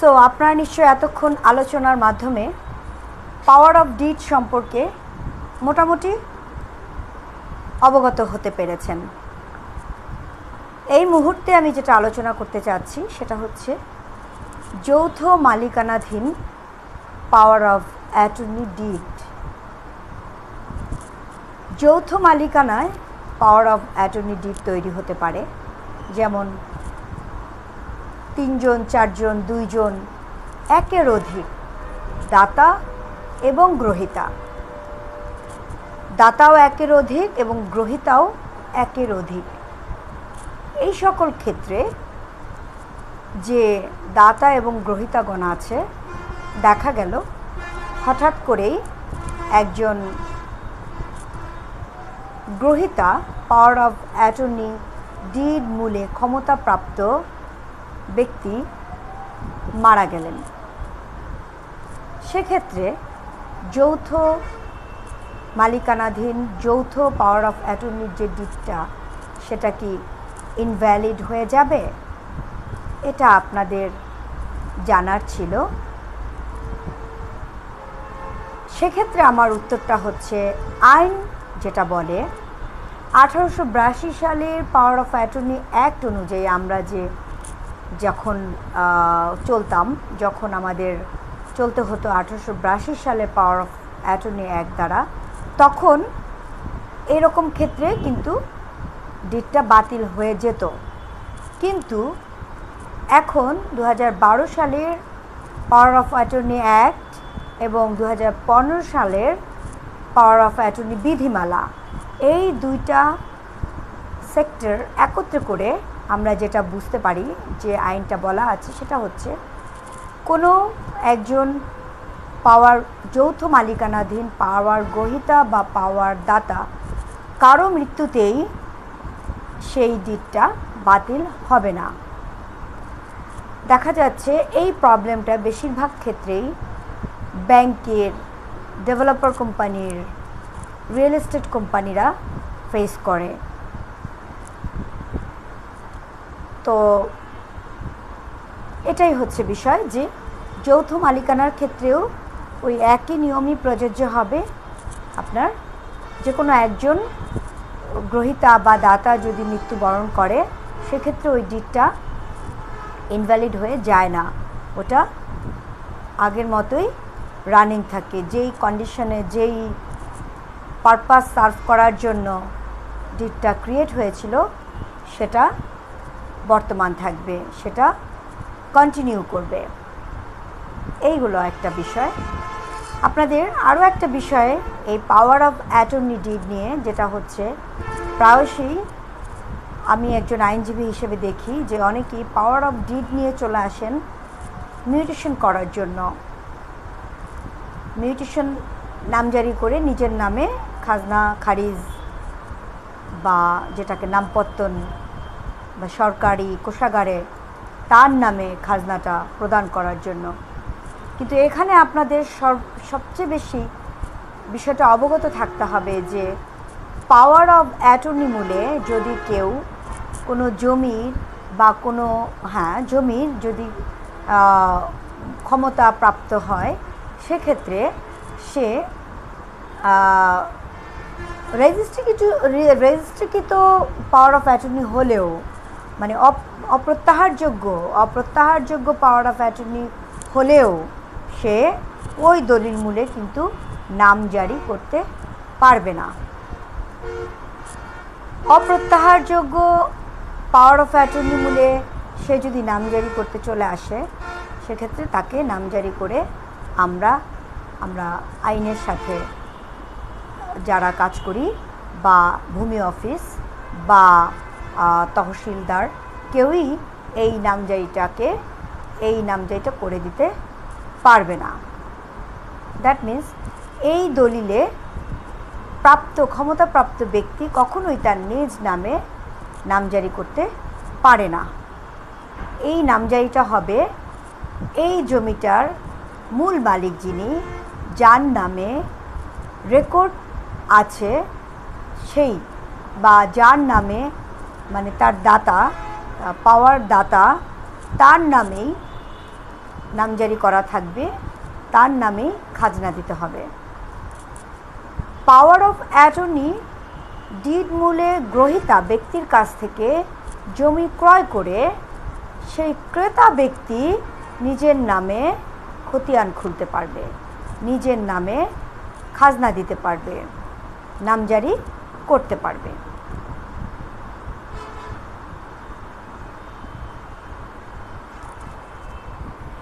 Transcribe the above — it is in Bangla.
সো আপনারা নিশ্চয়ই এতক্ষণ আলোচনার মাধ্যমে পাওয়ার অফ ডিড সম্পর্কে মোটামুটি অবগত হতে পেরেছেন। এই মুহূর্তে আমি যেটা আলোচনা করতে চাচ্ছি সেটা হচ্ছে যৌথ মালিকানাধীন পাওয়ার অফ অ্যাটর্নি ডিড যৌথ মালিকানায় পাওয়ার অফ অ্যাটর্নি ডিড তৈরি হতে পারে, যেমন তিনজন, চারজন, দুইজন, একের অধিক দাতা এবং গ্রহিতা। দাতাও একের অধিক এবং গ্রহিতাও একের অধিক। এই সকল ক্ষেত্রে যে দাতা এবং গ্রহিতাগণ আছে, দেখা গেল হঠাৎ করেই একজন গ্রহিতা, পাওয়ার অফ অ্যাটর্নি, ডিড মূলে ক্ষমতাপ্রাপ্ত ব্যক্তি মারা গেলেন। সেক্ষেত্রে যৌথ মালিকানাধীন, যৌথ পাওয়ার অফ অ্যাটর্নির যে ডিটটা সেটা কি ইনভ্যালিড হয়ে যাবে? এটা আপনাদের জানার ছিল। সেক্ষেত্রে আমার উত্তরটা হচ্ছে আইন, যেটা বলে আঠারোশো বিরাশি সালের পাওয়ার অফ অ্যাটর্নি অ্যাক্ট অনুযায়ী আমরা যে যখন চলতাম, যখন আমাদের চলতে হতো আঠারোশো বিরাশি সালে পাওয়ার অফ অ্যাটর্নি অ্যাক্ট দ্বারা, তখন এরকম ক্ষেত্রে কিন্তু ডিটটা বাতিল হয়ে যেত। কিন্তু এখন দু হাজার বারো সালের পাওয়ার অফ অ্যাটর্নি অ্যাক্ট এবং দু হাজার পনেরো সালের পাওয়ার অফ অ্যাটর্নি বিধিমালা, এই দুইটা সেক্টর একত্রে করে আমরা যেটা বুঝতে পারি যে আইনটা বলা আছে সেটা হচ্ছে, কোনো একজন পাওয়ার, যৌথ মালিকানাধীন পাওয়ার গ্রহিতা বা পাওয়ার দাতা কারও মৃত্যুতেই সেই ডিটটা বাতিল হবে না। দেখা যাচ্ছে এই প্রবলেমটা বেশিরভাগ ক্ষেত্রেই ব্যাংকের, ডেভেলপার কোম্পানির, রিয়েল এস্টেট কোম্পানিরা ফেস করে। তো এটাই হচ্ছে বিষয় যে যৌথ মালিকানার ক্ষেত্রেও ওই একই নিয়মই প্রযোজ্য হবে। আপনার যে কোনো একজন গ্রহিতা বা দাতা যদি মৃত্যুবরণ করে, সেক্ষেত্রে ওই ডিটটা ইনভ্যালিড হয়ে যায় না। ওটা আগের মতোই রানিং থাকে। যেই কন্ডিশনে যেই পারপাস সার্ভ করার জন্য ডিটটা ক্রিয়েট হয়েছিল, সেটা বর্তমান থাকবে, সেটা কন্টিনিউ করবে। এইগুলো একটা বিষয়। আপনাদের আরও একটা বিষয়ে এই পাওয়ার অফ অ্যাটর্নি ডিড নিয়ে, যেটা হচ্ছে প্রায়শই আমি একজন আইনজীবী হিসেবে দেখি যে অনেকেই পাওয়ার অফ ডিড নিয়ে চলে আসেন মিউটেশন করার জন্য। মিউটেশন নামজারি করে নিজের নামে খাজনা, খারিজ বা যেটাকে নামপত্তন বা সরকারি কোষাগারে তার নামে খাজনাটা প্রদান করার জন্য কিন্তু এখানে আপনাদের সবচেয়ে বেশি বিষয়টা অবগত থাকতে হবে যে পাওয়ার অফ অ্যাটর্নি মূলে যদি কেউ কোনো জমির বা কোনো হ্যাঁ জমির যদি ক্ষমতা প্রাপ্ত হয় সেক্ষেত্রে সে রেজিস্ট্রিকৃত রেজিস্ট্রিকৃত পাওয়ার অফ অ্যাটর্নি হলেও মানে অপ্রত্যাহারযোগ্য অপ্রত্যাহারযোগ্য পাওয়ার অফ অ্যাটর্নি হলেও সে ওই দলিল মূলে কিন্তু নাম জারি করতে পারবে না। অপ্রত্যাহারযোগ্য পাওয়ার অফ অ্যাটর্নি মূলে সে যদি নামজারি করতে চলে আসে, সেক্ষেত্রে তাকে নামজারি করে আমরা আমরা আইনের সাথে যারা কাজ করি বা ভূমি অফিস বা তহসিলদার। কেউই এই নামজারিটাকে, এই নামজারিটা করে দিতে পারবে না। দ্যাট মিন্স এই দলিলে প্রাপ্ত, ক্ষমতাপ্রাপ্ত ব্যক্তি কখনোই তার নিজ নামে নামজারি করতে পারে না। এই নামজারিটা হবে এই জমিটার মূল মালিক যিনি, যার নামে রেকর্ড আছে সেই বা যার নামে মানে তার দাতা পাওয়ার দাতা, তার নামেই নামজারি করা থাকবে, তার নামেই খাজনা দিতে হবে। পাওয়ার অফ অ্যাটর্নি ডিড মূলে গ্রহিতা ব্যক্তির কাছ থেকে জমি ক্রয় করে সেই ক্রেতা ব্যক্তি নিজের নামে খতিয়ান খুলতে পারবে, নিজের নামে খাজনা দিতে পারবে, নামজারি করতে পারবে।